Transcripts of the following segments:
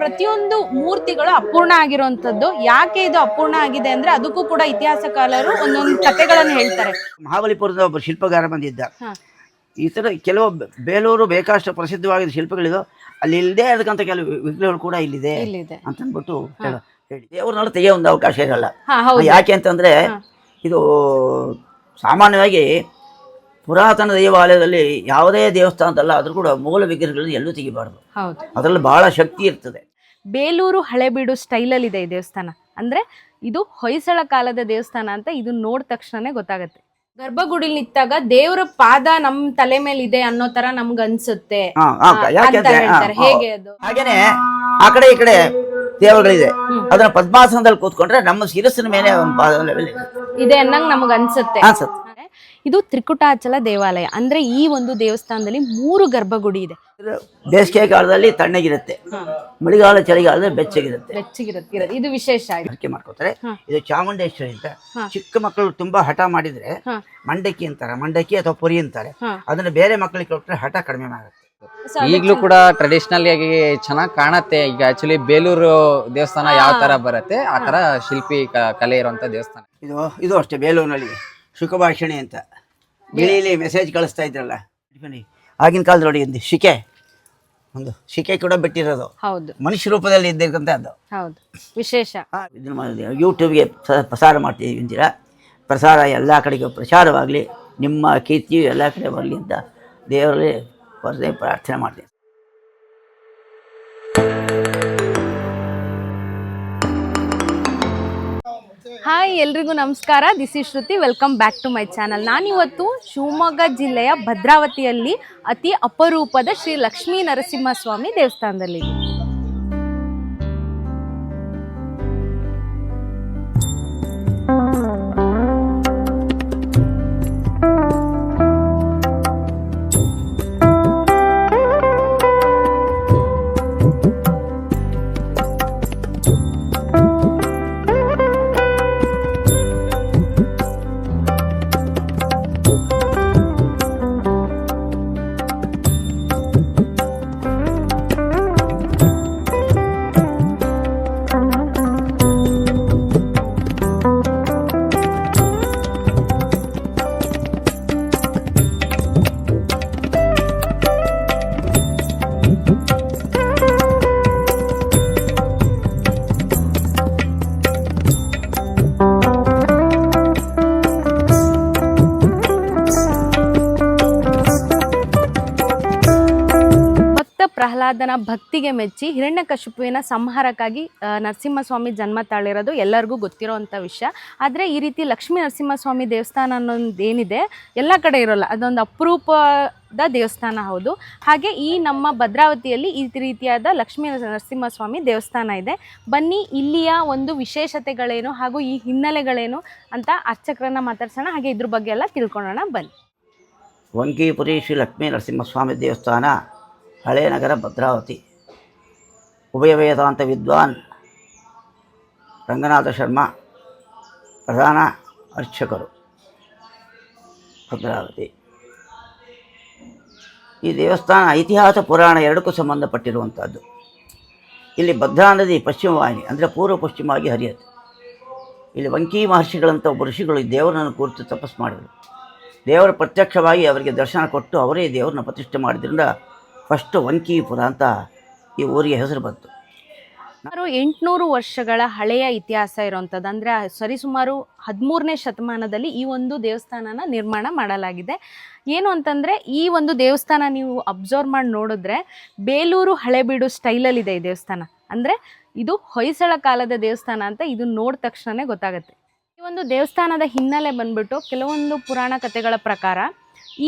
ಪ್ರತಿಯೊಂದು ಮೂರ್ತಿಗಳು ಅಪೂರ್ಣ ಆಗಿರುವಂತದ್ದು ಯಾಕೆ ಇದು ಅಪೂರ್ಣ ಆಗಿದೆ ಅಂದ್ರೆ ಅದಕ್ಕೂ ಕೂಡ ಇತಿಹಾಸಕಾರರು ಒಂದೊಂದು ಕಥೆಗಳನ್ನು ಹೇಳ್ತಾರೆ. ಮಹಾಬಲಿಪುರದ ಒಬ್ಬ ಶಿಲ್ಪಗಾರ ಬಂದಿದ್ದ. ಈ ಥರ ಕೆಲವು ಬೇಲೂರು ಬೇಕಾಷ್ಟು ಪ್ರಸಿದ್ಧವಾಗಿದ್ದ ಶಿಲ್ಪಗಳಿದು. ಅಲ್ಲಿ ಇಲ್ಲದೆ ಇರತಕ್ಕಂಥ ಕೆಲವು ವಿಗ್ರಹಗಳು ಕೂಡ ಇಲ್ಲಿದೆ ಅಂತ ಅಂದ್ಬಿಟ್ಟು ಹೇಳ- ತೆಗೆಯೋ ಒಂದು ಅವಕಾಶ ಇರಲ್ಲ. ಯಾಕೆ ಅಂತಂದ್ರೆ ಇದು ಸಾಮಾನ್ಯವಾಗಿ ಪುರಾತನ ದೇವಾಲಯದಲ್ಲಿ ಯಾವುದೇ ದೇವಸ್ಥಾನದಲ್ಲ ಆದರೂ ಕೂಡ ಮೂಲ ವಿಗ್ರಹಗಳನ್ನು ಎಲ್ಲೂ ತೆಗಿಬಾರ್ದು. ಅದರಲ್ಲಿ ಬಹಳ ಶಕ್ತಿ ಇರ್ತದೆ. ಬೇಲೂರು ಹಳೆಬೀಡು ಸ್ಟೈಲಲ್ಲಿ ಇದೆ ಈ ದೇವಸ್ಥಾನ. ಅಂದ್ರೆ ಇದು ಹೊಯ್ಸಳ ಕಾಲದ ದೇವಸ್ಥಾನ ಅಂತ ಇದು ನೋಡಿದ ತಕ್ಷಣನೇ ಗೊತ್ತಾಗುತ್ತೆ. ಗರ್ಭಗುಡಿಲಿ ನಿಂತಾಗ ದೇವರ ಪಾದ ನಮ್ ತಲೆ ಮೇಲೆ ಇದೆ ಅನ್ನೋ ತರ ನಮ್ಗೆ ಅನ್ಸುತ್ತೆ. ಅಂತ ಹೇಳ್ತಾರೆ? ಹೇಗೆ ಅದು? ಹಾಗೇನೆ ಆ ಕಡೆ ಈ ಕಡೆ ದೇವರುಗಳಿದೆ. ಅದನ್ನ ಪದ್ಮಾಸನದಲ್ಲಿ ಕೂತ್ಕೊಂಡ್ರೆ ನಮ್ಮ ಶಿರಸ್ಸಿನ ಮೇಲೆ ಒಂದು ಪಾದ ಇದೆ ಅನ್ನಂಗ್ ನಮ್ಗೆ ಅನ್ಸುತ್ತೆ. ಅನ್ಸುತ್ತೆ. ಇದು ತ್ರಿಕುಟಾಚಲ ದೇವಾಲಯ. ಅಂದ್ರೆ ಈ ಒಂದು ದೇವಸ್ಥಾನದಲ್ಲಿ ಮೂರು ಗರ್ಭಗುಡಿ ಇದೆ. ಬೇಸಿಗೆ ಕಾಲದಲ್ಲಿ ತಣ್ಣಗಿರುತ್ತೆ. ಮಳೆಗಾಲ ಚಳಿಗಾಲದಲ್ಲಿ ಬೆಚ್ಚಗಿರುತ್ತೆ. ಬೆಚ್ಚಗಿರುತ್ತೆ. ಇದು ವಿಶೇಷ ಅಡಿಕೆ ಮಾಡ್ಕೋತಾರೆ. ಇದು ಚಾಮುಂಡೇಶ್ವರಿ ಅಂತ. ಚಿಕ್ಕ ಮಕ್ಕಳು ತುಂಬಾ ಹಠ ಮಾಡಿದ್ರೆ. ಮಂಡಕ್ಕಿ ಅಂತಾರೆ. ಮಂಡಕ್ಕಿ ಅಥವಾ ಪುರಿ ಅಂತಾರೆ. ಅದನ್ನ ಬೇರೆ ಮಕ್ಕಳಿಗೆ ಕೊಟ್ಟರೆ ಹಠ ಕಡಿಮೆ ಆಗುತ್ತೆ. ಈಗ್ಲೂ ಈಗಲೂ ಕೂಡ ಟ್ರೆಡಿಷನಲ್ ಆಗಿ ಚೆನ್ನಾಗಿ ಕಾಣತ್ತೆ. ಈಗ ಆಕ್ಚುಲಿ ಬೇಲೂರು ದೇವಸ್ಥಾನ ಯಾವ ತರ ಬರುತ್ತೆ ಆ ತರ ಶಿಲ್ಪಿ ಕಲೆ ಇರುವಂತ ದೇವಸ್ಥಾನ. ಇದು ಇದು ಅಷ್ಟೇ ಬೇಲೂರಿನಲ್ಲಿ ಶುಕಭಾಷಣಿ ಅಂತ. ಬಿಳಿಲಿ ಮೆಸೇಜ್ ಕಳಿಸ್ತಾ ಇದ್ರಲ್ಲ. ಬನ್ನಿ. ಆಗಿನ ಕಾಲದ ನೋಡಿ ಒಂದು ಶಿಕೆ. ಒಂದು ಶಿಕೆ ಕೂಡ ಬಿಟ್ಟಿರೋದು. ಹೌದು. ಮನುಷ್ಯ ರೂಪದಲ್ಲಿ ಇದ್ದಿರ್ತಕ್ಕಂಥದ್ದು. ಹೌದು. ವಿಶೇಷ. ಇದನ್ನು ಮಾಡಿದ್ದೀವಿ ಯೂಟ್ಯೂಬ್ಗೆ ಪ್ರಸಾರ ಮಾಡ್ತೀವಿ ಅಂತೀರಾ? ಪ್ರಸಾರ ಎಲ್ಲ ಕಡೆಗೂ ಪ್ರಚಾರವಾಗಲಿ ನಿಮ್ಮ ಕೀರ್ತಿಯು ಎಲ್ಲ ಕಡೆ ಬರಲಿ ಅಂತ ದೇವರಲ್ಲಿ ಪ್ರಾರ್ಥನೆ ಮಾಡ್ತೀನಿ. ಹಾಯ್ ಎಲ್ರಿಗೂ ನಮಸ್ಕಾರ. This is Shruti welcome back to my channel ನಾನಿವತ್ತು ಶಿವಮೊಗ್ಗ ಜಿಲ್ಲೆಯ ಭದ್ರಾವತಿಯಲ್ಲಿ ಅತಿ ಅಪರೂಪದ ಶ್ರೀ ಲಕ್ಷ್ಮೀ ನರಸಿಂಹಸ್ವಾಮಿ ದೇವಸ್ಥಾನದಲ್ಲಿ ಪ್ರಹ್ಲಾದನ ಭಕ್ತಿಗೆ ಮೆಚ್ಚಿ ಹಿರಣ್ಯಕಶಿಪುವಿನ ಸಂಹಾರಕ್ಕಾಗಿ ನರಸಿಂಹಸ್ವಾಮಿ ಜನ್ಮ ತಾಳಿರೋದು ಎಲ್ಲರಿಗೂ ಗೊತ್ತಿರೋವಂಥ ವಿಷಯ. ಆದರೆ ಈ ರೀತಿ ಲಕ್ಷ್ಮೀ ನರಸಿಂಹಸ್ವಾಮಿ ದೇವಸ್ಥಾನ ಅನ್ನೋದು ಏನಿದೆ ಎಲ್ಲ ಕಡೆ ಇರೋಲ್ಲ. ಅದೊಂದು ಅಪರೂಪದ ದೇವಸ್ಥಾನ ಹೌದು. ಹಾಗೆ ಈ ನಮ್ಮ ಭದ್ರಾವತಿಯಲ್ಲಿ ಈ ರೀತಿಯಾದ ಲಕ್ಷ್ಮೀ ನರಸಿಂಹಸ್ವಾಮಿ ದೇವಸ್ಥಾನ ಇದೆ. ಬನ್ನಿ, ಇಲ್ಲಿಯ ಒಂದು ವಿಶೇಷತೆಗಳೇನು ಹಾಗೂ ಈ ಹಿನ್ನೆಲೆಗಳೇನು ಅಂತ ಅರ್ಚಕರನ್ನ ಮಾತಾಡ್ಸೋಣ. ಹಾಗೆ ಇದ್ರ ಬಗ್ಗೆ ಎಲ್ಲ ತಿಳ್ಕೊಳ್ಳೋಣ. ಬನ್ನಿ. ವಂಕಿಪುರಿ ಶ್ರೀ ಲಕ್ಷ್ಮೀ ನರಸಿಂಹಸ್ವಾಮಿ ದೇವಸ್ಥಾನ ಹಳೇ ನಗರ ಭದ್ರಾವತಿ. ಉಭಯ ವೇದಾಂತ ವಿದ್ವಾನ್ ರಂಗನಾಥ ಶರ್ಮಾ ಪ್ರಧಾನ ಅರ್ಚಕರು ಭದ್ರಾವತಿ. ಈ ದೇವಸ್ಥಾನ ಇತಿಹಾಸ ಪುರಾಣ ಎರಡಕ್ಕೂ ಸಂಬಂಧಪಟ್ಟಿರುವಂಥದ್ದು ಇಲ್ಲಿ ಭದ್ರಾ ನದಿ ಪಶ್ಚಿಮ ವಾಹಿನಿ ಅಂದರೆ ಪೂರ್ವ ಪಶ್ಚಿಮವಾಗಿ ಹರಿಯುತ್ತೆ. ಇಲ್ಲಿ ವಂಕಿ ಮಹರ್ಷಿಗಳಂಥ ಒಬ್ಬ ಋಷಿಗಳು ಈ ದೇವರನ್ನು ಕುರಿತು ತಪಸ್ಸು ಮಾಡಿದರು. ದೇವರು ಪ್ರತ್ಯಕ್ಷವಾಗಿ ಅವರಿಗೆ ದರ್ಶನ ಕೊಟ್ಟು ಅವರೇ ದೇವರನ್ನ ಪ್ರತಿಷ್ಠೆ ಮಾಡಿದ್ರಿಂದ ಫಸ್ಟ್ ವಂಕೀಪುರ ಅಂತ ಈ ಊರಿಗೆ ಹೆಸರು ಬಂತು. ಸುಮಾರು ಎಂಟುನೂರು ವರ್ಷಗಳ ಹಳೆಯ ಇತಿಹಾಸ ಇರುವಂಥದ್ದು. ಅಂದರೆ ಸರಿಸುಮಾರು ಹದಿಮೂರನೇ ಶತಮಾನದಲ್ಲಿ ಈ ಒಂದು ದೇವಸ್ಥಾನನ ನಿರ್ಮಾಣ ಮಾಡಲಾಗಿದೆ. ಏನು ಅಂತಂದರೆ ಈ ಒಂದು ದೇವಸ್ಥಾನ ನೀವು ಅಬ್ಸರ್ವ್ ಮಾಡಿ ನೋಡಿದ್ರೆ ಬೇಲೂರು ಹಳೆಬೀಡು ಸ್ಟೈಲಲ್ಲಿದೆ ಈ ದೇವಸ್ಥಾನ. ಅಂದರೆ ಇದು ಹೊಯ್ಸಳ ಕಾಲದ ದೇವಸ್ಥಾನ ಅಂತ ಇದು ನೋಡಿದ ತಕ್ಷಣವೇ ಗೊತ್ತಾಗುತ್ತೆ. ಈ ಒಂದು ದೇವಸ್ಥಾನದ ಹಿನ್ನೆಲೆ ಬಂದ್ಬಿಟ್ಟು ಕೆಲವೊಂದು ಪುರಾಣ ಕಥೆಗಳ ಪ್ರಕಾರ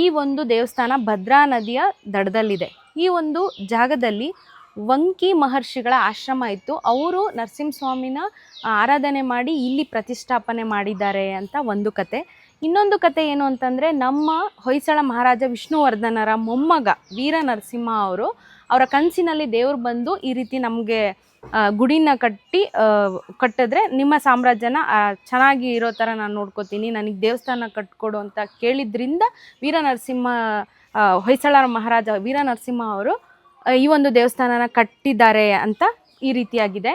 ಈ ಒಂದು ದೇವಸ್ಥಾನ ಭದ್ರಾ ನದಿಯ ದಡದಲ್ಲಿದೆ. ಈ ಒಂದು ಜಾಗದಲ್ಲಿ ವಂಕಿ ಮಹರ್ಷಿಗಳ ಆಶ್ರಮ ಇತ್ತು. ಅವರು ನರಸಿಂಹಸ್ವಾಮಿನ ಆರಾಧನೆ ಮಾಡಿ ಇಲ್ಲಿ ಪ್ರತಿಷ್ಠಾಪನೆ ಮಾಡಿದ್ದಾರೆ ಅಂತ ಒಂದು ಕತೆ. ಇನ್ನೊಂದು ಕತೆ ಏನು ಅಂತಂದರೆ, ನಮ್ಮ ಹೊಯ್ಸಳ ಮಹಾರಾಜ ವಿಷ್ಣುವರ್ಧನರ ಮೊಮ್ಮಗ ವೀರ ನರಸಿಂಹ ಅವರು, ಅವರ ಕನಸಿನಲ್ಲಿ ದೇವರು ಬಂದು ಈ ರೀತಿ ನಮಗೆ ಗುಡಿನ ಕಟ್ಟಿ ಕಟ್ಟಿದ್ರೆ ನಿಮ್ಮ ಸಾಮ್ರಾಜ್ಯನ ಚೆನ್ನಾಗಿ ಇರೋ ಥರ ನಾನು ನೋಡ್ಕೋತೀನಿ, ನನಗೆ ದೇವಸ್ಥಾನ ಕಟ್ಕೊಡು ಅಂತ ಕೇಳಿದ್ರಿಂದ ವೀರ ನರಸಿಂಹ ಹೊಯ್ಸಳ ಮಹಾರಾಜ ವೀರ ನರಸಿಂಹ ಅವರು ಈ ಒಂದು ದೇವಸ್ಥಾನನ ಕಟ್ಟಿದ್ದಾರೆ ಅಂತ ಈ ರೀತಿಯಾಗಿದೆ.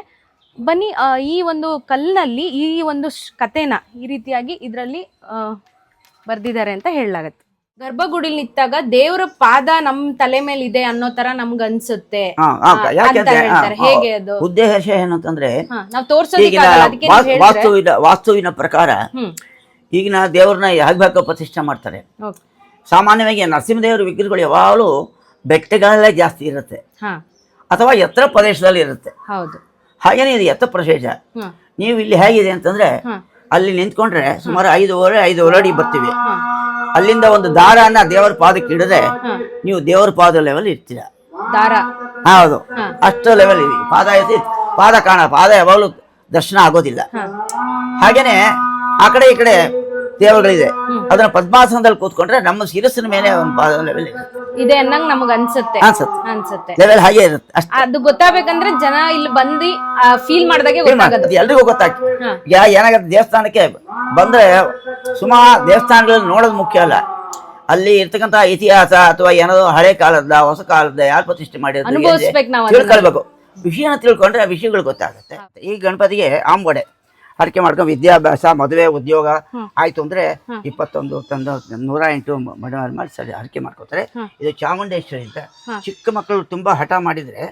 ಬನ್ನಿ ಈ ಒಂದು ಕಲ್ಲಿನಲ್ಲಿ ಈ ಒಂದು ಕಥೆನ ಈ ರೀತಿಯಾಗಿ ಇದರಲ್ಲಿ ಬರೆದಿದ್ದಾರೆ ಅಂತ ಹೇಳಲಾಗತ್ತೆ. ಗರ್ಭಗುಡಿಲ್ ನಿಂತಾಗ ದೇವರ ಪಾದ ನಮ್ ತಲೆ ಮೇಲೆ ಇದೆ ಅನ್ನೋ ತರ ನಮ್ಗ ಅನ್ಸುತ್ತೆ. ಹೇಗೆ ಅದು? ಉದ್ದೇಶ ಏನಂತಂದ್ರೆ ವಾಸ್ತುವಿನ ಪ್ರಕಾರ ಈಗಿನ ದೇವ್ರನ್ನ ಯಾಕೆ ಪ್ರತಿಷ್ಠೆ ಮಾಡ್ತಾರೆ? ಸಾಮಾನ್ಯವಾಗಿ ನರಸಿಂಹದೇವರ ವಿಗ್ರಹಗಳು ಯಾವಾಗಲೂ ಬೆಟ್ಟಗಳಲ್ಲೇ ಜಾಸ್ತಿ ಇರುತ್ತೆ. ಅಥವಾ ಎತ್ತರ ಪ್ರದೇಶದಲ್ಲಿ ಇರುತ್ತೆ. ಹೌದು. ಹಾಗೇನೇ ಇದು ಎತ್ತರ ಪ್ರದೇಶ. ನೀವು ಇಲ್ಲಿ ಹೇಗಿದೆ ಅಂತಂದ್ರೆ ಅಲ್ಲಿ ನಿಂತ್ಕೊಂಡ್ರೆ ಸುಮಾರು ಐದೂವರೆ ಐದೂವರೆ ಅಡಿ ಬರ್ತೀವಿ. ಅಲ್ಲಿಂದ ಒಂದು ದಾರನ ದೇವರ ಪಾದಕ್ಕೆ ಇಡದೆ ನೀವು ದೇವರ ಪಾದ ಲೆವೆಲ್ ಇರ್ತೀರ ದಾರ. ಹೌದು. ಅಷ್ಟು ಲೆವೆಲ್ ಇದೆ ಪಾದ ಪಾದ ಕಾಣ ಪಾದ ಯಾವಾಗಲೂ ದರ್ಶನ ಆಗೋದಿಲ್ಲ. ಹಾಗೇನೆ ಆ ಕಡೆ ಈ ಕಡೆ ದೇವರುಗಳಿದೆ ಅದನ್ನ ಪದ್ಮಾಸನದಲ್ಲಿ ಕೂತ್ಕೊಂಡ್ರೆ ನಮ್ಮ ಶಿರಸ್ಸಿನ ಮೇಲೆ ಒಂದು ಲೆವೆಲ್ ಇದೆ. ಅನ್ನಂಗ್ ನಮಗ್ ಅನ್ಸುತ್ತೆ. ಅನ್ಸುತ್ತೆ. ಅನ್ಸುತ್ತೆ. ಲೆವೆಲ್ ಹಾಗೆ ಇರುತ್ತೆ ಅಷ್ಟು. ಅದು ಗೊತ್ತಾಗ್ಬೇಕಂದ್ರೆ ಜನ ಇಲ್ಲಿ ಬಂದು ಫೀಲ್ ಮಾಡಿದಾಗ ಗೊತ್ತಾಗತ್ತೆ. ಎಲ್ರಿಗೂ ಗೊತ್ತಾಗ್ತದೆ. ಹಾ. ಯಾ ಏನಾಗುತ್ತೆ ದೇವಸ್ಥಾನಕ್ಕೆ ಬಂದ್ರೆ ಸುಮಾರು ದೇವಸ್ಥಾನಗಳಲ್ಲಿ ನೋಡೋದು ಮುಖ್ಯ ಅಲ್ಲ. ಅಲ್ಲಿ ಇರ್ತಕ್ಕಂತ ಇತಿಹಾಸ ಅಥವಾ ಏನೋ ಹಳೆ ಕಾಲದ ಹೊಸ ಕಾಲದ ಯಾರು ಪ್ರತಿಷ್ಠೆ ಮಾಡಿದ್ರು ತಿಳ್ಕೊಳ್ಬೇಕು. ವಿಷಯನ ತಿಳ್ಕೊಂಡ್ರೆ ಆ ವಿಷಯಗಳು ಗೊತ್ತಾಗುತ್ತೆ. ಈ ಗಣಪತಿಗೆ ಆಂಬೊಡೆ ಹರಕೆ ಮಾಡ್ಕೊಂಡು ವಿದ್ಯಾಭ್ಯಾಸ ಮದುವೆ ಉದ್ಯೋಗ ಆಯ್ತು ಅಂದ್ರೆ ಇಪ್ಪತ್ತೊಂದು ತಂದು ನೂರ ಎಂಟು ಮಡವಾರ ಮಾಡಿ ಸರಿ ಅಡಿಕೆ ಮಾಡ್ಕೋತಾರೆ. ಇದು ಚಾಮುಂಡೇಶ್ವರಿ ಅಂತ. ಚಿಕ್ಕ ಮಕ್ಕಳು ತುಂಬಾ ಹಠ ಮಾಡಿದ್ರೆ.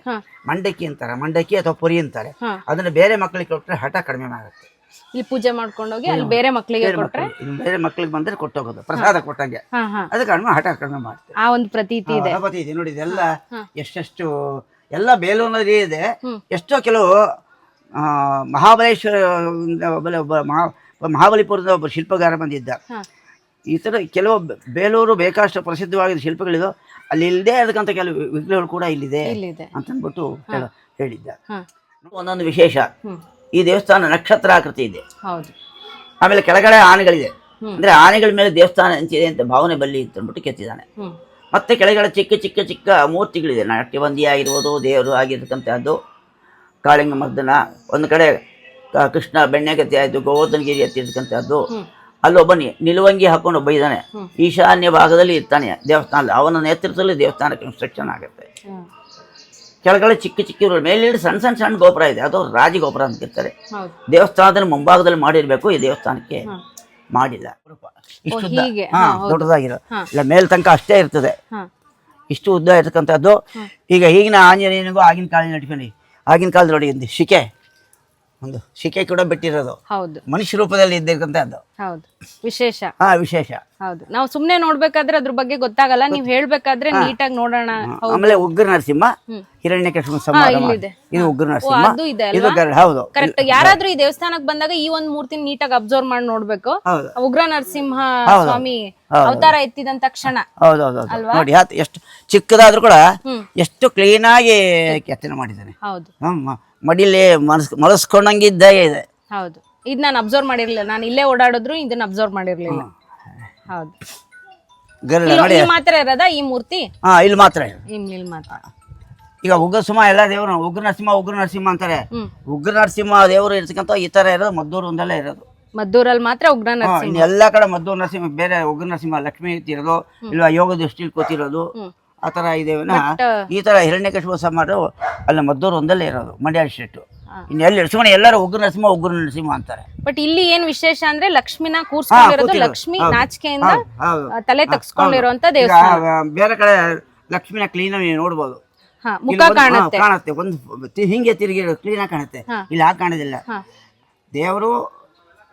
ಮಂಡಕ್ಕಿ ಅಂತಾರೆ ಮಂಡಕ್ಕಿ ಅಥವಾ ಪುರಿ ಅಂತಾರೆ. ಅದನ್ನ ಬೇರೆ ಮಕ್ಕಳಿಗೆ ಕೊಟ್ಟರೆ ಹಠ ಕಡಿಮೆ ಆಗುತ್ತೆ. ಇಲ್ಲಿ ಪೂಜೆ ಮಾಡ್ಕೊಂಡೋಗಿ ಅಲ್ಲಿ ಬೇರೆ ಮಕ್ಕಳಿಗೆ ಕೊಟ್ರೆ? ಬೇರೆ ಮಕ್ಕಳಿಗೆ ಬಂದ್ರೆ ಕೊಟ್ಟೋಗೋದು ಪ್ರಸಾದ ಕೊಟ್ಟಂಗೆ. ಅದಕ್ಕೆ ಕಡಿಮೆ ಹಠ ಕಡಿಮೆ ಮಾಡ್ತಾರೆ ಆ ಒಂದು ಪ್ರತೀತಿ ಇದೆ. ಇದೆ ನೋಡಿ ಇದೆಲ್ಲ ಎಷ್ಟೆಷ್ಟು ಎಲ್ಲ ಬೇಲೂರಿನಲ್ಲಿ ಇದೆ. ಎಷ್ಟೋ ಕೆಲವು ಮಹಾಬಲೇಶ್ವರ ಮಹಾ- ಮಹಾಬಲಿಪುರದ ಒಬ್ಬ ಶಿಲ್ಪಗಾರ ಬಂದಿದ್ದ. ಈ ಥರ ಕೆಲವು ಬೇಲೂರು ಬೇಕಾಷ್ಟು ಪ್ರಸಿದ್ಧವಾಗಿದ್ದ ಶಿಲ್ಪಗಳಿದು ಅಲ್ಲಿ ಇಲ್ಲದೆ ಅದಕ್ಕಂತ ಕೆಲವು ವಿಗ್ರಹಗಳು ಕೂಡ ಇಲ್ಲಿದೆ ಅಂತಂದ್ಬಿಟ್ಟು ಹೇಳ- ಹೇಳಿದ್ದ. ಒಂದೊಂದು ವಿಶೇಷ ಈ ದೇವಸ್ಥಾನ ನಕ್ಷತ್ರಾಕೃತಿ ಇದೆ. ಆಮೇಲೆ ಕೆಳಗಡೆ ಆನೆಗಳಿದೆ. ಅಂದ್ರೆ ಆನೆಗಳ ಮೇಲೆ ದೇವಸ್ಥಾನ ಅಂತಿದೆ ಅಂತ ಭಾವನೆ ಬಲ್ಲಿ ಅಂತ ಅಂದ್ಬಿಟ್ಟು ಕೆತ್ತಿದ್ದಾನೆ ಮತ್ತೆ ಕೆಳಗಡೆ ಚಿಕ್ಕ ಚಿಕ್ಕ ಚಿಕ್ಕ ಮೂರ್ತಿಗಳಿದೆ. ನಾಟ್ಯಬಂದಿ ಆಗಿರ್ಬೋದು ದೇವರು ಆಗಿರ್ತಕ್ಕಂಥದ್ದು ಕಾಳಿಂಗ ಮರ್ದನ ಒಂದು ಕಡೆ ಕೃಷ್ಣ ಬೆಣ್ಣೆಗತಿ ಆಯಿತು ಗೋವರ್ಧನಗಿರಿ ಎತ್ತಿರ್ತಕ್ಕಂಥದ್ದು ಅಲ್ಲೊಬ್ಬ ನಿಲುವಂಗಿ ಹಾಕೊಂಡು ಒಬ್ಬ ಇದ್ದಾನೆ ಈಶಾನ್ಯ ಭಾಗದಲ್ಲಿ ಇರ್ತಾನೆ ದೇವಸ್ಥಾನ ಅವನ ನೇತೃತ್ವದಲ್ಲಿ ದೇವಸ್ಥಾನ ಕನ್ಸ್ಟ್ರಕ್ಷನ್ ಆಗುತ್ತೆ. ಕೆಳಗಡೆ ಚಿಕ್ಕ ಚಿಕ್ಕ ಮೇಲೆ ಸಣ್ಣ ಸಣ್ಣ ಸಣ್ಣ ಗೋಪುರ ಇದೆ. ಅದು ರಾಜಗೋಪುರ ಅಂತ ಇರ್ತಾರೆ ದೇವಸ್ಥಾನದ ದೇವಸ್ಥಾನದಲ್ಲಿ ಮುಂಭಾಗದಲ್ಲಿ ಮಾಡಿರ್ಬೇಕು ಈ ದೇವಸ್ಥಾನಕ್ಕೆ ಮಾಡಿಲ್ಲ. ಇಷ್ಟು ದೊಡ್ಡದಾಗಿರೋ ಇಲ್ಲ ಮೇಲ್ ತನಕ ಅಷ್ಟೇ ಇರ್ತದೆ. ಇಷ್ಟು ಉದ್ದ ಇರ್ತಕ್ಕಂಥದ್ದು. ಈಗ ಈಗಿನ ಆಂಜನೇಯನಿಗೂ ಆಗಿನ ಕಾಲಿನ ನಟಿಫನಿ ಆಗಿನ ಕಾಲದ ನೋಡಿ ಒಂದು ಶಿಕೆ? ಒಂದು ಶಿಕೆ ಕೂಡ ಬಿಟ್ಟಿರೋದು. ಹೌದು. ಮನುಷ್ಯ ರೂಪದಲ್ಲಿ ಇದ್ದಿರ್ತಕ್ಕಂಥದ್ದು ಹೌದು. ವಿಶೇಷ. ಹಾ ವಿಶೇಷ. ಹೌದು. ನಾವು ಸುಮ್ನೆ ನೋಡ್ಬೇಕಾದ್ರೆ ಅದ್ರ ಬಗ್ಗೆ ಗೊತ್ತಾಗಲ್ಲ. ನೀವ್ ಹೇಳ್ಬೇಕಾದ್ರೆ ನೀಟಾಗಿ ನೋಡೋಣ. ಹೌದು. ಆಮೇಲೆ ಉಗ್ರ ನರಸಿಂಹ ಹಿರಣ್ಯ ಕೃಷ್ಣ ಇಲ್ಲಿದೆ. ಇದು ಉಗ್ರ ಓ, ನರಸಿಂಹ. ಅದು ಇದೆ ಇದು ಅಲ್ವಾ? ಗರುಡ ಹೌದು. ಕರೆಕ್ಟ್ ಯಾರಾದ್ರೂ ಈ ದೇವಸ್ಥಾನಕ್ ಬಂದಾಗ ಈ ಒಂದ್ ಮೂರ್ತಿನ ನೀಟಾಗಿ ಅಬ್ಸರ್ವ್ ಮಾಡಿ ನೋಡ್ಬೇಕು. ಹೌದು. ಉಗ್ರ ನರಸಿಂಹ ಹೌದು. ಸ್ವಾಮಿ ಹೌದು. ಅವತಾರ ಎತ್ತಿದಂತ ಕ್ಷಣ. ಹೌದು ಹೌದು ಹೌದು. ಅಲ್ವಾ? ನೋಡಿ ಯಾತ್ ಎಷ್ಟು ಚಿಕ್ಕದಾದ್ರೂ ಕೂಡ ಎಷ್ಟು ಕ್ಲೀನ್ ಆಗಿ ಕೆತ್ತನೆ ಮಾಡಿದ್ದಾನೆ. ಹೌದು. ಹ್ಮ್, ಮ- ಮಡಿಲಿ ಮನಸ್ ಇದೆ. ಹೌದು. ಇದು ನಾನು ಅಬ್ಸರ್ವ್ ಮಾಡಿರಲಿಲ್ಲ. ನಾನು ಇಲ್ಲೇ ಓಡಾಡಿದ್ರು ಇದನ್ನ ಅಬ್ಸರ್ವ್ ಮಾಡಿರಲಿಲ್ಲ. ಹೌದು. ಗರುಡ ಇಲ್ಲಿ- ನೋಡಿ. ಇಲ್ಲಿ ಮಾತ್ರ ಇರೋದಾ ಈ ಮೂರ್ತಿ? ಹಾ ಇಲ್ಲಿ ಮಾತ್ರ. ಇಲ್ಲಿ ಇಲ್ಲಿ ಮಾತ್ರ. ಈಗ ಉಗ್ರ ಸಿಂಹ ಎಲ್ಲ ದೇವರು ಉಗ್ರ ನರಸಿಂಹ ಉಗ್ರ ನರಸಿಂಹ ಅಂತಾರೆ. ಹ್ಮ್. ಉಗ್ರ ನರಸಿಂಹ ದೇವರು ಇರ್ತಕ್ಕಂಥ ಈ ತರ ಇರೋದು ಮದ್ದೂರು ಒಂದಲ್ಲೇ ಇರೋದು. ಮದ್ದೂರಲ್ಲಿ ಮಾತ್ರ ಉಗ್ರ ಹಾ, ನರಸಿಂಹ ಇನ್ನು ಎಲ್ಲ ಕಡೆ ಮದ್ದೂರು ನರಸಿಂಹ ಬೇರೆ ಉಗ್ರ ನರಸಿಂಹ ಲಕ್ಷ್ಮಿ ಇರೋದು ಇಲ್ಲ ಯೋಗ ದೃಷ್ಟಿಲಿ ಕೂತಿರೋದು. ಆ ತರ ಇದೆ ವಿನಃ ಈ ತರ ಹಿರಣ್ಯಕಶಿಪು ಸಮಾರು ಅಲ್ಲಿ ಮದ್ದೂರು ಒಂದಲ್ಲೇ ಇರೋದು ಮಂಡ್ಯ ಸ್ಟೇಟ್ ಇನ್ನು ಎಲ್ಲಿ ಸುಮ್ಮನೆ ಎಲ್ಲರೂ ಉಗ್ರ ನರಸಿಂಹ ಉಗ್ರ ನರಸಿಂಹ ಅಂತಾರೆ. ಬಟ್ ಇಲ್ಲಿ ಏನ್ ವಿಶೇಷ ಅಂದ್ರೆ ಲಕ್ಷ್ಮಿನ ಕೂರ್ಸ್ಕೊಂಡಿರೋದು. ಲಕ್ಷ್ಮಿ. ನಾಚಿಕೆಯಿಂದ. ಆ, ತಲೆ ತಗ್ಸ್ಕೊಂಡಿರುವಂತ ದೇವಸ್ಥಾನ. ಬೇರೆ ಕಡೆ ಲಕ್ಷ್ಮಿನ ಕ್ಲೀನ್ ನೀವು ನೋಡ್ಬೋದು. ಮುಖ ಕಾಣುತ್ತೆ. ಕಾಣುತ್ತೆ. ಒಂದು ಹಿಂಗೆ ತಿರುಗಿ ಕ್ಲೀನಾಗಿ ಕಾಣುತ್ತೆ. ಇಲ್ಲಿ ಹಾಗೆ ಕಾಣೋದಿಲ್ಲ. ದೇವರು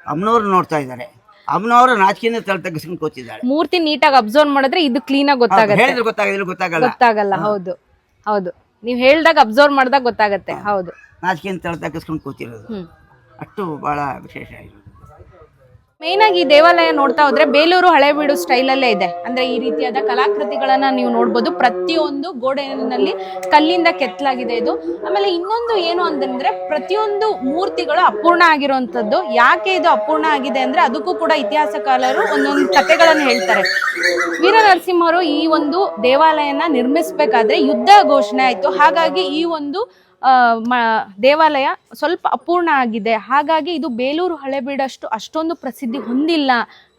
ಅಮ್ಮನವ್ರು ನೋಡ್ತಾ ಇದ್ದಾರೆ. ಅಮ್ಮನವರು ನಾಚಿಕೆಯಿಂದ ತಲೆ ತಗ್ಗಿಸ್ಕೊಂಡು ಕೂತಿದ್ದಾರೆ. ಮೂರ್ತಿ ನೀಟಾಗಿ ಅಬ್ಸರ್ವ್ ಮಾಡಿದ್ರೆ ಇದು ಕ್ಲೀನ್ ಆಗಿ ಗೊತ್ತಾಗುತ್ತೆ. ಹೇಳಿದ್ರೆ ಗೊತ್ತಾಗಿದ್ರು ಗೊತ್ತಾಗಲ್ಲ. ಗೊತ್ತಾಗಲ್ಲ ಹೌದು ಹೌದು. ನೀವು ಹೇಳ್ದಾಗ ಅಬ್ಸರ್ವ್ ಮಾಡಿದಾಗ ಗೊತ್ತಾಗತ್ತೆ ಹೌದು. ನಾಚಿಕೆಯಿಂದ ತಲೆ ತಗ್ಗಿಸ್ಕೊಂಡು ಕೂತಿರೋದು. ಅಷ್ಟು ಬಹಳ ವಿಶೇಷ ಇದು. ಮೇನ್ ಆಗಿ ಈ ದೇವಾಲಯ ನೋಡ್ತಾ ಹೋದ್ರೆ ಬೇಲೂರು ಹಳೆಬೀಡು ಸ್ಟೈಲ್ ಅಲ್ಲೇ ಇದೆ. ಅಂದ್ರೆ ಈ ರೀತಿಯಾದ ಕಲಾಕೃತಿಗಳನ್ನ ನೀವು ನೋಡ್ಬೋದು. ಪ್ರತಿಯೊಂದು ಗೋಡೆನಲ್ಲಿ ಕಲ್ಲಿಂದ ಕೆತ್ತಲಾಗಿದೆ ಇದು. ಆಮೇಲೆ ಇನ್ನೊಂದು ಏನು ಅಂತಂದ್ರೆ ಪ್ರತಿಯೊಂದು ಮೂರ್ತಿಗಳು ಅಪೂರ್ಣ ಆಗಿರುವಂತದ್ದು ಯಾಕೆ ಇದು ಅಪೂರ್ಣ ಆಗಿದೆ ಅಂದ್ರೆ ಅದಕ್ಕೂ ಕೂಡ ಇತಿಹಾಸಕಾರರು ಒಂದೊಂದು ಕಥೆಗಳನ್ನು ಹೇಳ್ತಾರೆ. ವೀರ ನರಸಿಂಹರು ಈ ಒಂದು ದೇವಾಲಯನ ನಿರ್ಮಿಸಬೇಕಾದ್ರೆ ಯುದ್ಧ ಘೋಷಣೆ ಆಯ್ತು. ಹಾಗಾಗಿ ಈ ಒಂದು ಮ- ದೇವಾಲಯ ಸ್ವಲ್ಪ ಅಪೂರ್ಣ ಆಗಿದೆ. ಹಾಗಾಗಿ ಇದು ಬೇಲೂರು ಹಳೆಬೀಡಷ್ಟು ಅಷ್ಟೊಂದು ಪ್ರಸಿದ್ಧಿ ಹೊಂದಿಲ್ಲ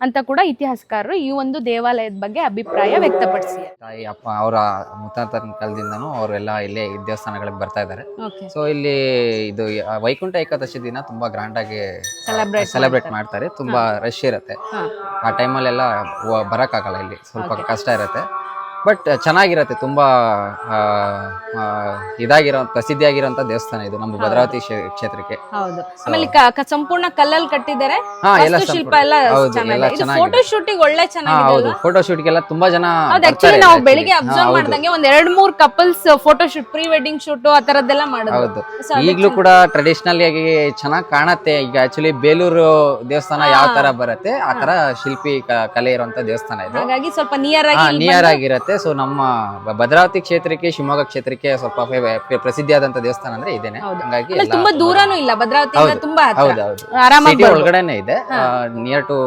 ಅಂತ ಕೂಡ ಇತಿಹಾಸಕಾರರು ಈ ಒಂದು ದೇವಾಲಯದ ಬಗ್ಗೆ ಅಭಿಪ್ರಾಯ ವ್ಯಕ್ತಪಡಿಸಿ ತಾಯಿ ಅಪ್ಪ ಅವರ ಮುತ್ತಾತನ ಕಾಲದಿಂದನೂ ಅವರೆಲ್ಲ ಇಲ್ಲೇ ಈ ದೇವಸ್ಥಾನಗಳಿಗೆ ಬರ್ತಾ ಇದ್ದಾರೆ. ಸೊ ಇಲ್ಲಿ ಇದು ವೈಕುಂಠ ಏಕಾದಶಿ ದಿನ ತುಂಬಾ ಗ್ರ್ಯಾಂಡ್ ಆಗಿ ಸೆಲೆಬ್ರೇಟ್ ಮಾಡ್ತಾರೆ. ತುಂಬಾ ರಶ್ ಇರುತ್ತೆ. ಆ ಟೈಮಲ್ಲೆಲ್ಲ ಬರಕ್ಕಾಗಲ್ಲ ಇಲ್ಲಿ. ಸ್ವಲ್ಪ ಕಷ್ಟ ಇರುತ್ತೆ. ಬಟ್ ಚೆನ್ನಾಗಿರತ್ತೆ. ತುಂಬಾ ಇದಾಗಿರೋ ಪ್ರಸಿದ್ಧಿಯಾಗಿರೋಂಥ ದೇವಸ್ಥಾನ ಇದು ನಮ್ಮ ಭದ್ರಾವತಿ ಕ್ಷೇತ್ರಕ್ಕೆ. ಹೌದು. ಆಮೇಲೆ ಕ- ಕ- ಸಂಪೂರ್ಣ ಕಲ್ಲಲ್ಲಿ ಕಟ್ಟಿದ್ದಾರೆ. ಹಾ ಎಲ್ಲ ಸಂಪೂರ್ಣ- ಎಲ್ಲ ಹೌದು, ಎಲ್ಲ ಚೆನ್ನಾಗಿದೆ. ಚೆನ್ನಾಗಿದೆ. ಫೋಟೋ ಶೂಟಿಂಗ್ ಒಳ್ಳೆ ಹಾ ಚೆನ್ನಾಗಿದೆ ಹೌದು. ಅಲ್ವಾ? ಫೋಟೋ ಶೂಟ್ಗೆಲ್ಲ ತುಂಬಾ ಜನ ಹೌದು ಬರ್ತಾರೆ ನಾವು actually. ಬೆಳಿಗ್ಗೆ ಹಾ, ಅಬ್ಸರ್ವ್ ಹೌದು. ಮಾಡ್ದಂಗೆ ಒಂದ್ ಎರಡ್ ಮೂರ್ couples photo shoot pre wedding shoot ಆ ತರದ್ದೆಲ್ಲ ಮಾಡಿದ್ರು So ಈಗ್ಲೂ ಕೂಡ ಟ್ರೆಡಿಷನಲ್ ಆಗಿ ಚೆನ್ನಾಗಿ ಕಾಣತ್ತೆ. ಈಗ ಆಕ್ಚುಲಿ ಬೇಲೂರು ದೇವಸ್ಥಾನ ಯಾವ ತರ ಬರುತ್ತೆ ಆ ತರ ಶಿಲ್ಪಿ ಕ- ಕಲೆ ಇರುವಂತ ದೇವಸ್ಥಾನ ಇದು. ಹಾಗಾಗಿ ಸ್ವಲ್ಪ ನಿಯರ್ ಆಗಿ ನಿಯರ್ ಆಗಿರುತ್ತೆ. ಸೊ ನಮ್ಮ ಭದ್ರಾವತಿ ಕ್ಷೇತ್ರಕ್ಕೆ ಶಿವಮೊಗ್ಗ ಕ್ಷೇತ್ರಕ್ಕೆ ಸ್ವಲ್ಪ ಫೇ- ಆದಂತ ಪ್ರಸಿದ್ಧಿಯಾದಂತ ದೇವಸ್ಥಾನ ಅಂದ್ರೆ ಇದೇನೆ. ಹೌದು. ಹಂಗಾಗಿ ಆಮೇಲೆ ಎಲ್ಲ ತುಂಬಾ ದೂರನೂ ಇಲ್ಲ. ಭದ್ರಾವತಿಯಿಂದ ತುಂಬಾ ಹತ್ರ. ಹೌದು ಹೌದು. ಆರಾಮಾಗಿ ಸಿಟಿ ಬರ್ಬೋದು. ಒಳಗಡೆನೆ ಇದೆ. ನಿಯರ್ ಟು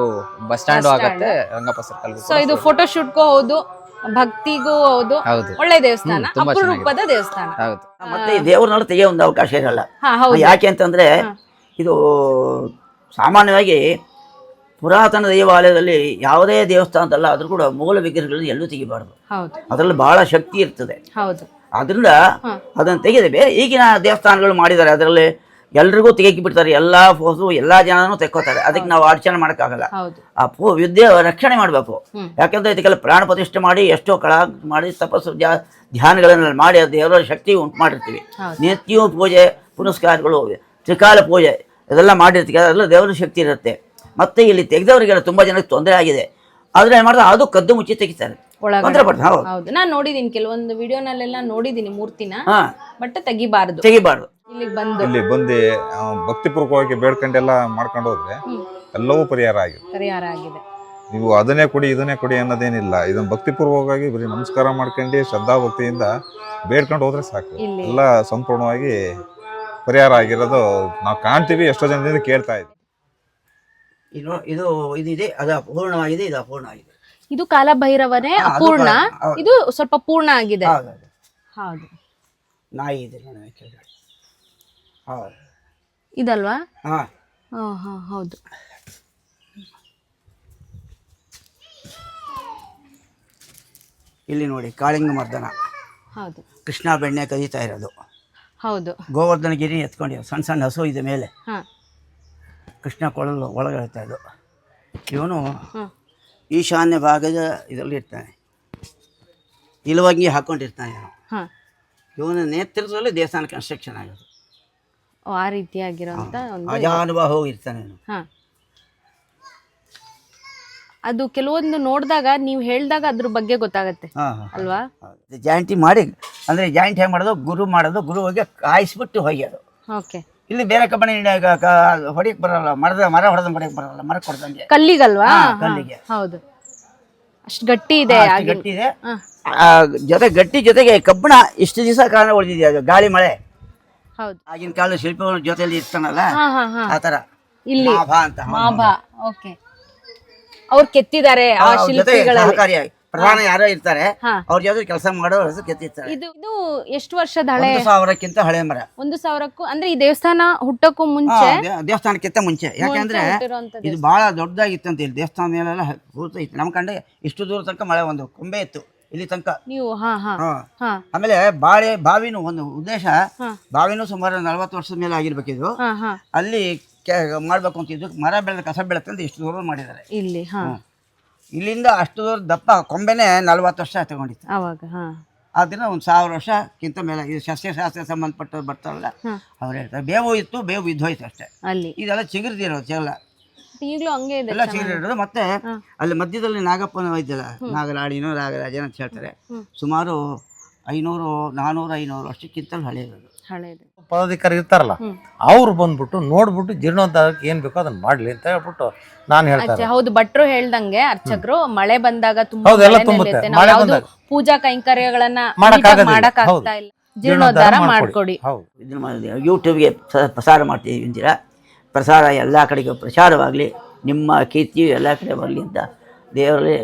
ಬಸ್ ಸ್ಟ್ಯಾಂಡ್ ಆಗುತ್ತೆ. ರಂಗಪ್ಪ ಸರ್ಕಲ್ ಸೊ ಇದು ಫೋಟೋ ಶೂಟ್ಗೂ ಹೌದು ಭಕ್ತಿಗೂ ಹೌದು. ಹೌದು. ಒಳ್ಳೆ ದೇವಸ್ಥಾನ. ಹ್ಮ್, ತುಂಬಾ ಅಪರೂಪದ ದೇವಸ್ಥಾನ. ಹೌದು. ಮತ್ತೆ ಈ ದೇವ್ರನ್ನೆಲ್ಲ ತೆಗೆಯೋ ಒಂದು ಅವಕಾಶ ಇರಲ್ಲ. ಹಾ ಹೌದು. ಯಾಕೆ ಅಂತಂದ್ರೆ ಇದು ಸಾಮಾನ್ಯವಾಗಿ ಪುರಾತನ ದೇವಾಲಯದಲ್ಲಿ ಯಾವುದೇ ದೇವಸ್ಥಾನದಲ್ಲ ಆದ್ರೂ ಕೂಡ ಮೂಲ ವಿಗ್ರಹಗಳನ್ನು ಎಲ್ಲೂ ತೆಗಿಬಾರ್ದು. ಅದರಲ್ಲಿ ಬಹಳ ಶಕ್ತಿ ಇರ್ತದೆ. ಅದರಿಂದ ಅದನ್ನು ತೆಗೆದೆ ಬೇರೆ ಈಗಿನ ದೇವಸ್ಥಾನಗಳು ಮಾಡಿದ್ದಾರೆ. ಅದರಲ್ಲಿ ಎಲ್ರಿಗೂ ತೆಗೆಕಿ ಬಿಡ್ತಾರೆ ಎಲ್ಲ ಫೋಸು ಎಲ್ಲ ಜನನೂ ತೆಕ್ಕೋತಾರೆ. ಅದಕ್ಕೆ ನಾವು ಅಡಚಣೆ ಮಾಡೋಕ್ಕಾಗಲ್ಲ. ಆ ಪೂ ವಿದ್ಯೆ ರಕ್ಷಣೆ ಮಾಡಬೇಕು. ಯಾಕಂದ್ರೆ ಇದಕ್ಕೆಲ್ಲ ಪ್ರಾಣ ಪ್ರತಿಷ್ಠೆ ಮಾಡಿ ಎಷ್ಟೋ ಕಳ ಮಾಡಿ ತಪಸ್ಸು ಧ್ಯ ಧ್ಯಾನಗಳನ್ನೆಲ್ಲ ಮಾಡಿ ದೇವರ ಶಕ್ತಿ ಉಂಟು ಮಾಡಿರ್ತೀವಿ. ನಿತ್ಯವೂ ಪೂಜೆ ಪುನಸ್ಕಾರಗಳು ತ್ರಿಕಾಲ ಪೂಜೆ ಇದೆಲ್ಲ ಮಾಡಿರ್ತೀವಿ. ಅದೆಲ್ಲ ದೇವರ ಶಕ್ತಿ ಇರುತ್ತೆ. ಮತ್ತೆ ಇಲ್ಲಿ ತೆಗೆದವರಿಗೆಲ್ಲ ತುಂಬಾ ಜನಕ್ಕೆ ತೊಂದರೆ ಆಗಿದೆ. ಆದ್ರೆ ಏನು ಮಾಡ್ತಾರೆ? ಅದು ಕದ್ದು ಮುಚ್ಚಿ ತೆಗಿತಾರೆ. ತೊಂದರೆ ಪಡ್ತಾರೆ. ಹೌದು. ಹೌದು. ನಾನ್ ನೋಡಿದೀನಿ ಕೆಲವೊಂದು ವಿಡಿಯೋನಲ್ಲೆಲ್ಲ ನೋಡಿದೀನಿ ಮೂರ್ತಿನ ಹಾಂ. ಬಟ್ ತೆಗಿಬಾರ್ದು. ತೆಗಿಬಾರ್ದು. ಇಲ್ಲಿಗೆ ಬಂದು. ಇಲ್ಲಿ ಬಂದು ಆ, ಭಕ್ತಿಪೂರ್ವಕವಾಗಿ ಬೇಡ್ಕೊಂಡೆಲ್ಲ ಮಾಡ್ಕೊಂಡು ಹೋದ್ರೆ. ಎಲ್ಲವೂ ಪರಿಹಾರ ಆಗಿದೆ. ಪರಿಹಾರ ಆಗಿದೆ. ನೀವು ಅದನ್ನೇ ಕೊಡಿ ಇದನ್ನೇ ಕೊಡಿ ಅನ್ನೋದೇನಿಲ್ಲ. ಇದನ್ನ ಭಕ್ತಿಪೂರ್ವಕವಾಗಿ ಬರೀ ನಮಸ್ಕಾರ ಮಾಡ್ಕೊಂಡು ಶ್ರದ್ಧಾ ಭಕ್ತಿಯಿಂದ ಬೇಡ್ಕೊಂಡು ಹೋದ್ರೆ ಸಾಕು. ಇಲ್ಲಿ. ಎಲ್ಲ ಸಂಪೂರ್ಣವಾಗಿ ಪರಿಹಾರ ಆಗಿರೋದು ನಾವು ಕಾಣ್ತೀವಿ ಎಷ್ಟೋ ಜನದಿಂದ ಕೇಳ್ತಾ ಇದ್ವಿ. ಇದು ಇದು ಇದಿದೆ ಅದು ಅಪೂರ್ಣವಾಗಿದೆ ಇದು ಅಪೂರ್ಣವಾಗಿದೆ. ಇದು ಕಾಲಭೈರವನೇ ಹಾ, ಅದು ಅಪೂರ್ಣ. ಕಾಲ- ಹೌದು. ಇದು ಸ್ವಲ್ಪ ಪೂರ್ಣ ಆಗಿದೆ. ಹೌದು ಹೌದು. ಹೌದು. ನಾಯಿ ಇದೆ ನೋಡಿ ಕೆಳಗಡೆ. ಹೌದು. ಇದಲ್ವಾ? ಹಾಂ. ಹಾ ಹಾ ಹೌದು. ಇಲ್ಲಿ ನೋಡಿ ಕಾಳಿಂಗ ಮರ್ದನ ಹೌದು. ಕೃಷ್ಣ ಬೆಣ್ಣೆ ಕದೀತಾ ಇರೋದು. ಹೌದು. ಗೋವರ್ಧನ ಗಿರಿ ಎತ್ಕೊಂಡಿರೋ ಸಣ್ಣ ಸಣ್ಣ ಹಸು ಇದೆ ಮೇಲೆ. ಹಾ. ಕೃಷ್ಣ ಕೊಳಲು ಒಳಗೆ ಇರ್ತಾ ಇವನು ಈಶಾನ್ಯ ಭಾಗದ ಇದರಲ್ಲಿ ಇರ್ತಾನೆ. ಇಲ್ಲವಾಗಿ ಹಾಕೊಂಡಿರ್ತಾನೆ ಇವನು. ಹಾ. ಇವನ ನೇತೃತ್ವದಲ್ಲಿ ದೇವಸ್ಥಾನ ಕನ್ಸ್ಟ್ರಕ್ಷನ್ ಆಗೋದು. ಓ, ಆ ರೀತಿಯಾಗಿರುವಂತಹ ಒಂದು ಅಜಾನುಭವ ಹೋಗಿರ್ತಾನೆ ಇವನು. ಹಾ. ಅದು ಕೆಲವೊಂದು ನೋಡಿದಾಗ ನೀವು ಹೇಳಿದಾಗ ಅದ್ರ ಬಗ್ಗೆ ಗೊತ್ತಾಗತ್ತೆ. ಹಾಂ ಹಾಂ ಅಲ್ವಾ? ಜಾಯಿಂಟಿ ಮಾಡಿ ಅಂದರೆ ಜಾಯಿಂಟ್ ಹೆಂಗೆ ಮಾಡೋದು? ಗುರು ಮಾಡೋದು ಗುರು ಹೋಗಿ ಕಾಯಿಸ್ಬಿಟ್ಟು ಅದು. ಓಕೆ. ಇಲ್ಲಿ ಬೇರೆ ಕಬ್ಬಣಿ ಹೊಡಿಯಕ್ ಬರಲ್ಲ ಮರದ ಮರ ಹೊಡೆದ್ ಹೊಡಿಯಕ್ ಬರಲ್ಲ ಮರ ಕೊಡ್ದಂಗೆ ಕಲ್ಲಿಗಲ್ವಾ? ಹಾ, ಕಲ್ಲಿಗೆ. ಹೌದು. ಅಷ್ಟು ಗಟ್ಟಿ ಇದೆ ಅಷ್ಟು ಗಟ್ಟಿ ಇದೆ. ಆ, ಜೊತೆ ಗಟ್ಟಿ ಜೊತೆಗೆ ಕಬ್ಬಣ ಇಷ್ಟು ದಿವಸ ಕಾರಣ ಉಳಿದಿದೆ ಅದು ಗಾಳಿ ಮಳೆ. ಹೌದು. ಆಗಿನ ಕಾಲದ ಶಿಲ್ಪಗಳ ಜೊತೆಲಿ ಇರ್ತಾನಲ್ಲ? ಆತರ ಹಾ ಹಾ. ಇಲ್ಲಿ. ಮಾಭಾ ಅಂತ ಮಾಭಾ ಓಕೆ. ಅವ್ರು ಕೆತ್ತಿದ್ದಾರೆ ಆ ಅವ್ರ ಜೊತೆ ಶಿಲ್ಪಿಗಳಲ್ಲಿ. ಸಹಕಾರಿಯಾಗಿ. ಪ್ರಧಾನ ಯಾರೋ ಇರ್ತಾರೆ. ಅವ್ರ ಜೊತೆ ಕೆಲಸ ಮಾಡೋ ಹೆಸರು ಕೆತ್ತಿರ್ತಾರೆ ಇದು ಇದು ಎಷ್ಟು ವರ್ಷದ ಹಳೆ? ಒಂದು ಸಾವಿರಕ್ಕಿಂತ ಹಳೆ ಮರ. ಒಂದು ಸಾವಿರಕ್ಕೂ ಅಂದ್ರೆ ಈ ದೇವಸ್ಥಾನ ಹುಟ್ಟಕ್ಕೂ ಮುಂಚೆ? ದೇ- ದೇವಸ್ಥಾನಕ್ಕಿಂತ ಮುಂಚೆ. ಯಾಕೆಂದ್ರೆ ಇದು ಬಹಳ ದೊಡ್ಡದಾಗಿತ್ತಂತೆ ಇಲ್ಲಿ. ದೇವಸ್ಥಾನ ಮೇಲೆಲ್ಲ ಇತ್ತು. ನಮ್ಮ ಕಂಡೆ ಇಷ್ಟು ದೂರ ತನಕ ಮಳೆ ಒಂದು ಕೊಂಬೆ ಇತ್ತು. ಇಲ್ಲಿ ತನಕ. ನೀವು ಹಾ ಹಾ ಹಾ. ಹಾ. ಆಮೇಲೆ ಬಾಳೆ ಬಾವಿನೂ ಒಂದು ಉದ್ದೇಶ. ಬಾವಿನೂ ಸುಮಾರು ನಲ್ವತ್ತು ವರ್ಷದ ಮೇಲೆ ಆಗಿರ್ಬೇಕಿದು ಹಾ ಹಾ. ಅಲ್ಲಿ ಕೆ ಮಾಡ್ಬೇಕು ಅಂತ ಇದ್ದು ಮರ ಬೆಳೆದ ಕಸ ಬೆಳೆತಂದು ಇಷ್ಟು ದೂರ ಮಾಡಿದ್ದಾರೆ. ಇಲ್ಲಿ ಹಾ. ಇಲ್ಲಿಂದ ಅಷ್ಟು ದೂರ ದಪ್ಪ ಕೊಂಬೆನೇ ನಲ್ವತ್ತು ವರ್ಷ ತಗೊಂಡಿತ್ತು. ಅವಾಗ ಹಾ. ಆದ್ದರಿಂದ ಒಂದು ಸಾವಿರ ವರ್ಷಕ್ಕಿಂತ ಮೇಲೆ ಇದು ಸಸ್ಯಶಾಸ್ತ್ರ ಸಂಬಂಧಪಟ್ಟ ಬರ್ತಾರಲ್ಲ. ಅವ್ರು ಹೇಳ್ತಾರೆ ಬೇವು ಇತ್ತು ಬೇವು ಇದ್ದೋಯ್ತು ಅಷ್ಟೇ. ಅಲ್ಲಿ. ಇದೆಲ್ಲ ಚಿಗುರ್ದಿರೋ ಎಲ್ಲ. ಈಗಲೂ ಹಂಗೆ ಇದೆ ಎಲ್ಲ ಚಿಗುರಿಡೋದು ಮತ್ತೆ ಅಲ್ಲಿ ಮಧ್ಯದಲ್ಲಿ ನಾಗಪ್ಪನ ಇದ್ದಿಲ್ಲ ನಾಗರಾಣಿನೋ ನಾಗರಾಜನ ಅಂತ ಹೇಳ್ತಾರೆ. ಸುಮಾರು ಐನೂರು ನಾನೂರು ಐನೂರು ವರ್ಷಕ್ಕಿಂತಲೂ ಹಳೆಯದು ಹಳೇದು. ಪದಾಧಿಕಾರಿ ಇರ್ತಾರಲ್ಲ ಅವ್ರು ಬಂದ್ಬಿಟ್ಟು ನೋಡ್ಬಿಟ್ಟು ಜೀರ್ಣೋದ್ಧಾರಕ್ಕೆ ಏನ್ ಬೇಕೋ ಅದನ್ನ ಮಾಡ್ಲಿ ಅಂತ ಹೇಳ್ಬಿಟ್ಟು ನಾನು ಹೇಳ್ತಾರೆ ಹೌದು ಭಟ್ರು ಹೇಳ್ದಂಗೆ ಅರ್ಚಕರು ಮಳೆ ಬಂದಾಗ ತುಂಬಾ ತುಂಬುತ್ತೆ. ಮಳೆ ಬಂದಾಗ. ಪೂಜಾ ಕೈಂಕರ್ಯಗಳನ್ನ. ಮಾಡಕ್ ಆಗ್ತಾ ಇಲ್ಲ. ಜೀರ್ಣೋದ್ಧಾರ ಮಾಡ್ಕೊಡಿ. ಹೌದು. ಇದನ್ನು ಯೂಟ್ಯೂಬ್ಗೆ ಪ್ರಸಾರ ಮಾಡ್ತೀವಿ ಅಂತೀರಾ? ಪ್ರಸಾರ ಎಲ್ಲ ಕಡೆಗೆ ಪ್ರಚಾರವಾಗಲಿ ನಿಮ್ಮ ಕೀರ್ತಿಯು ಎಲ್ಲ ಕಡೆ ಬರಲಿ ಅಂತ ದೇವರಲ್ಲಿ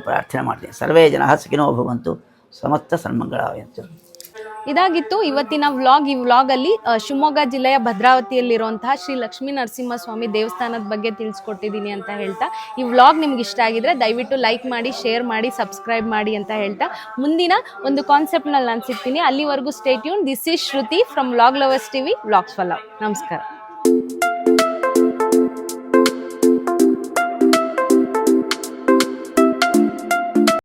ಪ್ರಾರ್ಥನೆ ಮಾಡ್ತೀನಿ ಸರ್ವೇ ಜನ ಸುಖಿನೋ ಭವಂತು ಸಮಸ್ತ ಸನ್ಮಂಗಳಾವಂತು ಇದಾಗಿತ್ತು. ಇವತ್ತಿನ ವ್ಲಾಗ್, ಈ ವ್ಲಾಗಲ್ಲಿ ಅಲ್ಲಿ ಶಿವಮೊಗ್ಗ ಜಿಲ್ಲೆಯ ಭದ್ರಾವತಿಯಲ್ಲಿರುವಂತಹ ಶ್ರೀ ಲಕ್ಷ್ಮೀ ನರಸಿಂಹಸ್ವಾಮಿ ದೇವಸ್ಥಾನದ ಬಗ್ಗೆ ತಿಳಿಸ್ಕೊಟ್ಟಿದ್ದೀನಿ ಅಂತ ಹೇಳ್ತಾ. ಈ ವ್ಲಾಗ್ ನಿಮ್ಗೆ ಇಷ್ಟ ಆಗಿದ್ರೆ ದಯವಿಟ್ಟು ಲೈಕ್ ಮಾಡಿ, ಶೇರ್ ಮಾಡಿ, ಸಬ್ಸ್ಕ್ರೈಬ್ ಮಾಡಿ ಅಂತ ಹೇಳ್ತಾ. ಮುಂದಿನ ಒಂದು ಕಾನ್ಸೆಪ್ಟ್ನಲ್ಲಿ ನಾನು ಸಿಗ್ತೀನಿ. ಅಲ್ಲಿವರೆಗೂ stay tuned this is Shruti from vlog lovers TV, vlogs ಫಲವ್ ನಮಸ್ಕಾರ.